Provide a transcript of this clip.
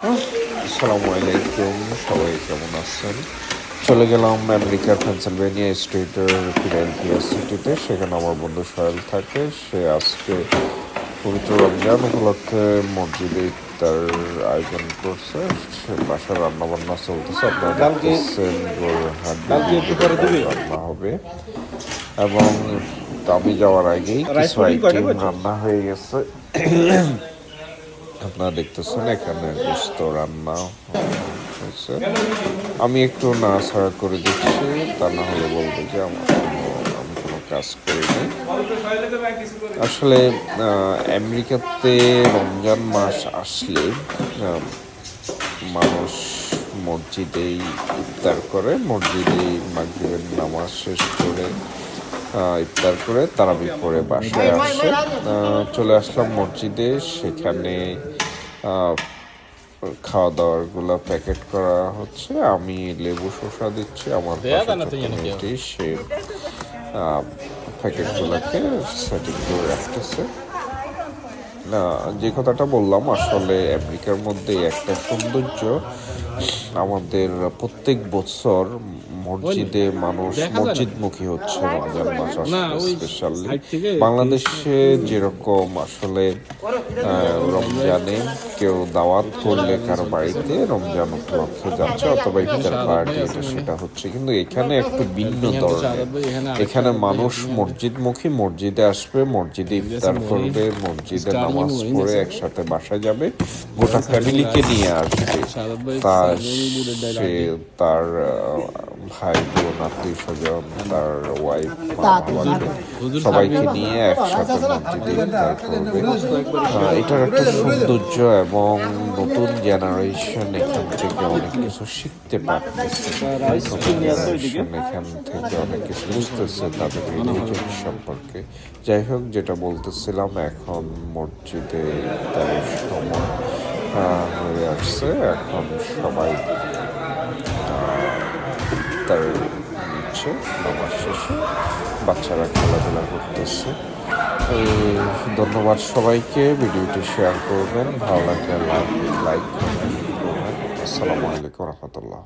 আসসালামু আলাইকুম সবাই কেমন আছেন? চলে গেলাম আমেরিকার পেনসিলভেনিয়া স্টেটের ফিলাডেলফিয়া সিটিতে সেখানে আমার বন্ধু সোহেল থাকে। সে আজকে পবিত্র রমজান উপলক্ষে মসজিদে তার আয়োজন করছে। সে বাসার রান্না বান্না চলতেছে? রান্না হবে। এবং আমি যাওয়ার আগেই কিছু আইটেম রান্না হয়ে গেছে। আপনারা দেখতেছেন এখানে গোস্ত রান্না হয়েছে। আমি একটু নাড়াছাড়া করে দিচ্ছি তা না হলে বলব যে আমার আমি কোনো কাজ করিনি আসলে আমেরিকাতে রমজান মাস আসলে মানুষ মসজিদেই ইফতার করে, মসজিদেই মাগরিবের নামাজ শেষ করে ইফতার করে তারাবি করে বাসায় আসে। চলে আসলাম মসজিদে সেখানে খাওয়া দাওয়ারগুলা প্যাকেট করা হচ্ছে। আমি লেবু শসা দিচ্ছি আমার। মেয়েটি সে প্যাকেটগুলোকে সেটিং করে রাখতেছে। না যে কথাটা বললাম আসলে আমেরিকার মধ্যে একটা সৌন্দর্য আমাদের প্রত্যেক বছর মসজিদে মানুষ না। মসজিদমুখী হচ্ছে রমজান মাস স্পেশালি বাংলাদেশে যেরকম আসলে রমজানে কেউ দাওয়াত করলে কারও বাড়িতে রমজান উপলক্ষে যাচ্ছে অথবা ইফতার পার্টি এটা সেটা হচ্ছে। কিন্তু এখানে একটু ভিন্ন ধরনের এখানে মানুষ মসজিদমুখী মসজিদে আসবে মসজিদে ইফতার করবে মসজিদে নামাজ পড়ে একসাথে বাসায় যাবে গোটা ফ্যামিলিকে নিয়ে আসবে। তা সে তার ভাই বোন আত্মীয় স্বজন তার ওয়াইফ সবাইকে নিয়ে একসাথে মসজিদে ইফতার করবে এটার একটা সৌন্দর্য এবং নতুন জেনারেশন এখান থেকে অনেক কিছু শিখতে পারতেছে। নতুন জেনারেশন এখান থেকে অনেক কিছু বুঝতেছে তাদের রিলিজন সম্পর্কে। যাই হোক যেটা বলতেছিলাম এখন মসজিদে ইফতারের সময় হয়ে আসছে। এখন সবাই তার হচ্ছে নামাজ শেষে বাচ্চারা খেলাধুলা করতেছে। ধন্যবাদ সবাইকে, ভিডিওটি শেয়ার করবেন। ভালো লাগলে লাইক করবেন। আসসালামু আলাইকুম রহমতুল্লাহ।